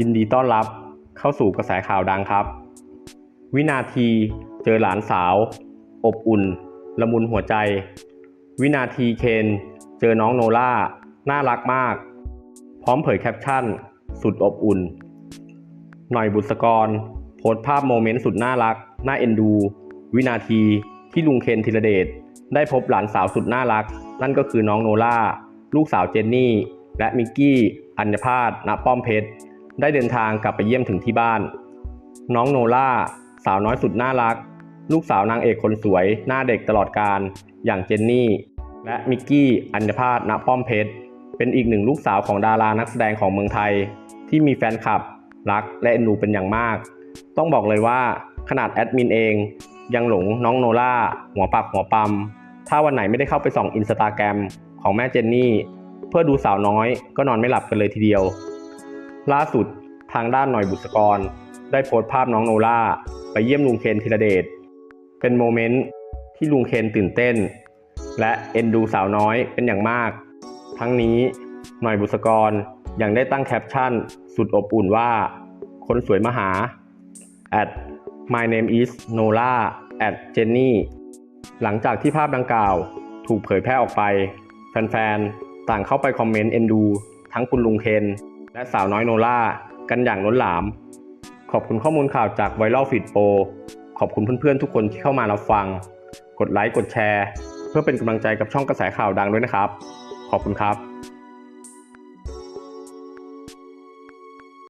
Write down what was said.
ยินดีต้อนรับเข้าสู่กระแสข่าวดังครับ วินาทีเจอหลานสาว อบอุ่น ละมุนหัวใจ วินาทีเคนเจอน้องโนล่า น่ารักมาก พร้อมเผยแคปชั่น สุดอบอุ่น หน่อยบุษกร โพสภาพโมเมนต์สุดน่ารัก น่าเอ็นดู วินาทีที่ลุงเคนธีรเดชได้พบหลานสาวสุดน่ารัก นั่นก็คือน้องโนล่า ลูกสาวเจนนี่ และมิกกี้ อัญพาสณป้อมเพชร ได้เดินทางกลับไปเยี่ยมถึงที่บ้าน น้องโนล่า สาวน้อยสุดน่ารัก ลูกสาวนางเอกคนสวย หน้าเด็กตลอดการ อย่างเจนนี่ และมิกกี้ อัญพาสณป้อมเพชร เป็นอีกหนึ่งลูกสาวของดารานักแสดงของเมืองไทย ที่มีแฟนคลับ รักและเอ็นดูเป็นอย่างมาก ต้องบอกเลยว่าขนาดแอดมินเอง ยังหลงน้องโนล่า หัวปักหัวปั๊มถ้าวันไหนไม่ได้เข้าไปส่องอินสตาแกรมของแม่เจนนี่ เพื่อดูสาวน้อยก็นอนไม่หลับกันเลยทีเดียว ล่าสุดทางด้านหน่อยบุษกร ได้โพสต์ภาพน้องโนล่าไปเยี่ยมลุงเคนธีรเดช เป็นโมเมนต์ที่ลุงเคนตื่นเต้น และเอ็นดูสาวน้อยเป็นอย่างมาก ทั้งนี้หน่อยบุษกรยังได้ตั้งแคปชั่น สุดอบอุ่นว่า คนสวยมาหา at my name is Nola at Jenny หลังจากที่ภาพดังกล่าวถูกเผยแพร่ออกไป แฟนๆ ต่างเข้าไปคอมเมนต์เอ็นดู ทั้งคุณลุงเคน และสาวน้อยโนล่ากันอย่างล้นหลาม ขอบคุณข้อมูลข่าวจากไวรัลฟีดโปรขอบคุณเพื่อนๆทุกคนที่เข้ามารับฟัง กดไลค์กดแชร์ เพื่อเป็นกำลังใจกับช่องกระแสข่าวดังด้วยนะครับ ขอบคุณครับ